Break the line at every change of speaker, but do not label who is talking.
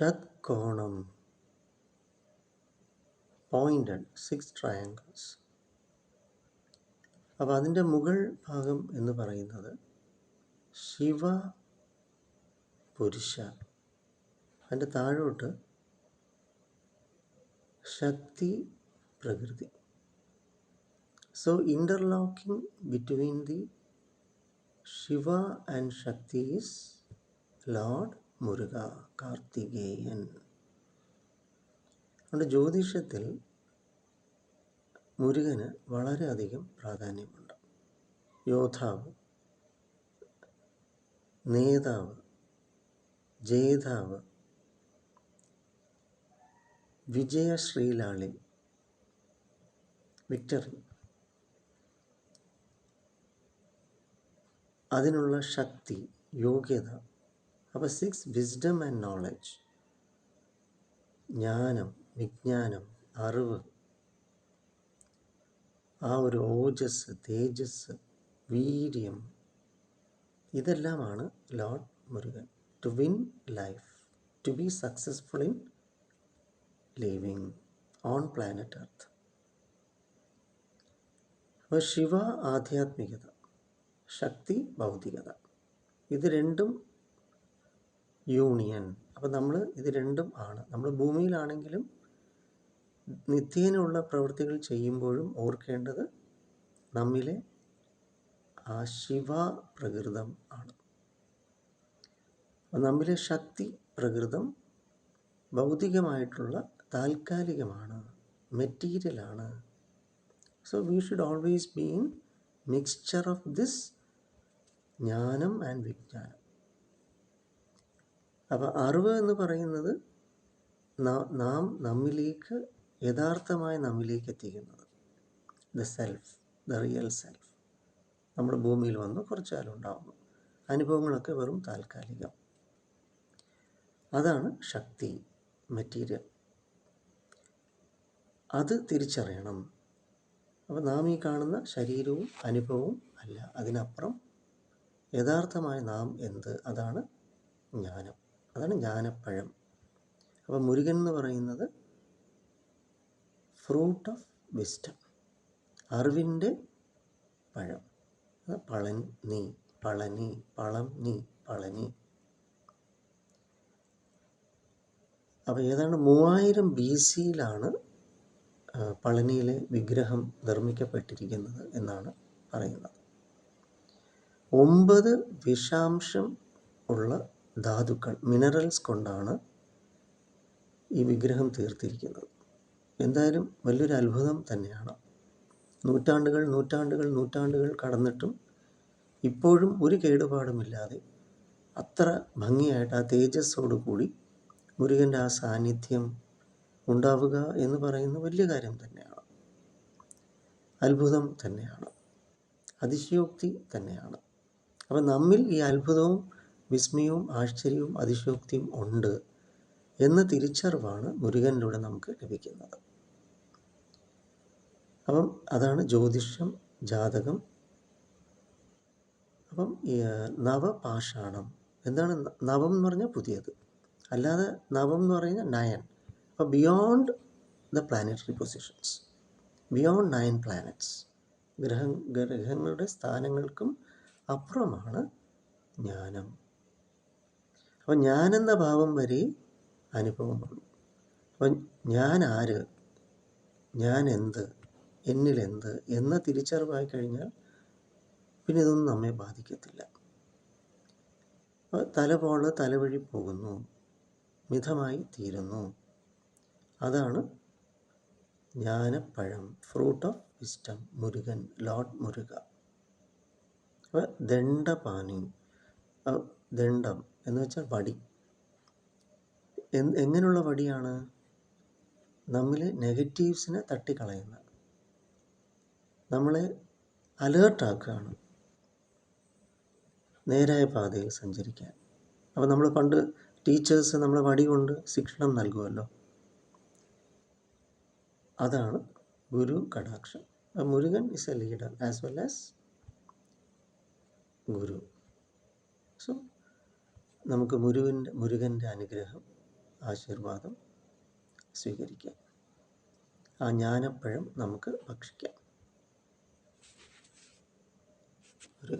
ഷത്കോണം pointed six triangles അപ്പോൾ അതിന്റെ മുകൾ ഭാഗം എന്ന് പറയുന്നത് ശിവ പുരുഷ. അതിന്റെ താഴോട്ട് ശക്തി പ്രകൃതി. So interlocking between the Shiva and Shakti is lord Muruga Karthikeyan. അതുകൊണ്ട് ജ്യോതിഷത്തിൽ മുരുകന് വളരെയധികം പ്രാധാന്യമുണ്ട്. യോദ്ധാവ് നേതാവ് ജേതാവ് വിജയശ്രീലാളി വിക്ടറി. അതിനുള്ള ശക്തി യോഗ്യത അപ്പോൾ സിക്സ് വിസ്ഡം ആൻഡ് നോളജ് ജ്ഞാനം വിജ്ഞാനം അറിവ്. ആ ഒരു ഓജസ് തേജസ് വീര്യം ഇതെല്ലാമാണ് lord Murugan. To win life to be successful in living on planet earth അപ്പോൾ ശിവ ആധ്യാത്മികത ശക്തി ഭൗതികത. ഇത് രണ്ടും യൂണിയൻ. അപ്പം നമ്മൾ ഇത് രണ്ടും ആണ്. നമ്മൾ ഭൂമിയിലാണെങ്കിലും നിത്യേനുള്ള പ്രവൃത്തികൾ ചെയ്യുമ്പോഴും ഓർക്കേണ്ടത് നമ്മിലെ ആ ശിവ പ്രകൃതം ആണ് നമ്മിലെ ശക്തി പ്രകൃതം ഭൗതികമായിട്ടുള്ള താൽക്കാലികമാണ് മെറ്റീരിയലാണ് so we should always be in mixture of this jnanam and vijnanam. അപ്പോൾ അറിവ് എന്ന് പറയുന്നത് നാം നമ്മിലേക്ക് യഥാർത്ഥമായ നമ്മിലേക്ക് എത്തിക്കുന്നത്. The self the real self നമ്മൾ ഭൂമിയിൽ വന്ന് കുറച്ച് കാലം ഉണ്ടാവുന്നു. അനുഭവങ്ങളൊക്കെ വെറും താൽക്കാലികം. അതാണ് ശക്തി മെറ്റീരിയൽ അത് തിരിച്ചറിയണം. അപ്പോൾ നാം ഈ കാണുന്ന ശരീരവും അനുഭവവും അല്ല. അതിനപ്പുറം യഥാർത്ഥമായ നാം എന്ത്? അതാണ് ജ്ഞാനം. അതാണ് ജ്ഞാനപ്പഴം. അപ്പോൾ മുരുകൻ എന്ന് പറയുന്നത് ഫ്രൂട്ട് ഓഫ് വിസ്റ്റം അറിവിന്റെ പഴം. പളനി പളനി പളം നീ പളനി അപ്പോൾ ഏതാണ്ട് മൂവായിരം ബി സിയിലാണ് പളനിയിലെ വിഗ്രഹം നിർമ്മിക്കപ്പെട്ടിരിക്കുന്നത് എന്നാണ് പറയുന്നത്. ഒമ്പത് വിഷാംശം ഉള്ള ധാതുക്കൾ മിനറൽസ് കൊണ്ടാണ് ഈ വിഗ്രഹം തീർത്തിരിക്കുന്നത്. എന്തായാലും വലിയൊരു അത്ഭുതം തന്നെയാണ്. നൂറ്റാണ്ടുകൾ നൂറ്റാണ്ടുകൾ നൂറ്റാണ്ടുകൾ കടന്നിട്ടും ഇപ്പോഴും ഒരു കേടുപാടുമില്ലാതെ അത്ര ഭംഗിയായിട്ട് ആ തേജസ്സോടു കൂടി മുരുകന്റെ ആ സാന്നിധ്യം ഉണ്ടാവുക എന്ന് പറയുന്ന വലിയ കാര്യം തന്നെയാണ്. അത്ഭുതം തന്നെയാണ്. അതിശയോക്തി തന്നെയാണ്. അപ്പം നമ്മിൽ ഈ അത്ഭുതവും വിസ്മയവും ആശ്ചര്യവും അതിശോക്തിയും ഉണ്ട് എന്ന തിരിച്ചറിവാണ് മുരുകനിലൂടെ നമുക്ക് ലഭിക്കുന്നത്. അപ്പം അതാണ് ജ്യോതിഷം ജാതകം. അപ്പം നവപാഷാണം. എന്താണ് നവം എന്ന് പറഞ്ഞാൽ പുതിയത്. അല്ലാതെ നവം എന്ന് പറഞ്ഞാൽ നയൻ. അപ്പോൾ beyond the planetary positions beyond nine planets ഗ്രഹ ഗ്രഹങ്ങളുടെ സ്ഥാനങ്ങൾക്കും അപ്പുറമാണ് ജ്ഞാനം. അപ്പോൾ ഞാനെന്ന ഭാവം വരെ അനുഭവം വന്നു. അപ്പം ഞാൻ ആര് ഞാൻ എന്ത് എന്നിൽ എന്ത് എന്ന തിരിച്ചറിവായി കഴിഞ്ഞാൽ പിന്നെ ഇതൊന്നും നമ്മെ ബാധിക്കത്തില്ല. തല പോൾ തലവഴി പോകുന്നു. മിതമായി തീരുന്നു. അതാണ് ജ്ഞാനപ്പഴം fruit of wisdom Murugan lord Muruga. അപ്പോൾ ദണ്ഡപാനി ദണ്ഡം. എന്ന് വെച്ചാൽ വടി. എങ്ങനെയുള്ള വടിയാണ്? നമ്മൾ നെഗറ്റീവ്സിനെ തട്ടിക്കളയുന്ന. നമ്മളെ അലേർട്ടാക്കുകയാണ്. നേരായ പാതയിൽ സഞ്ചരിക്കാൻ. അപ്പോൾ നമ്മൾ പണ്ട് ടീച്ചേഴ്സ് നമ്മളെ വടി കൊണ്ട് ശിക്ഷണം നൽകുമല്ലോ അതാണ് ഗുരു കടാക്ഷം. Murugan is a leader as well as guru. So നമുക്ക് മുരുകന്റെ മുരുകന്റെ അനുഗ്രഹം ആശീർവാദം സ്വീകരിക്കാം. ആ ജ്ഞാനപ്പഴം നമുക്ക് ഭക്ഷിക്കാം. ഒരു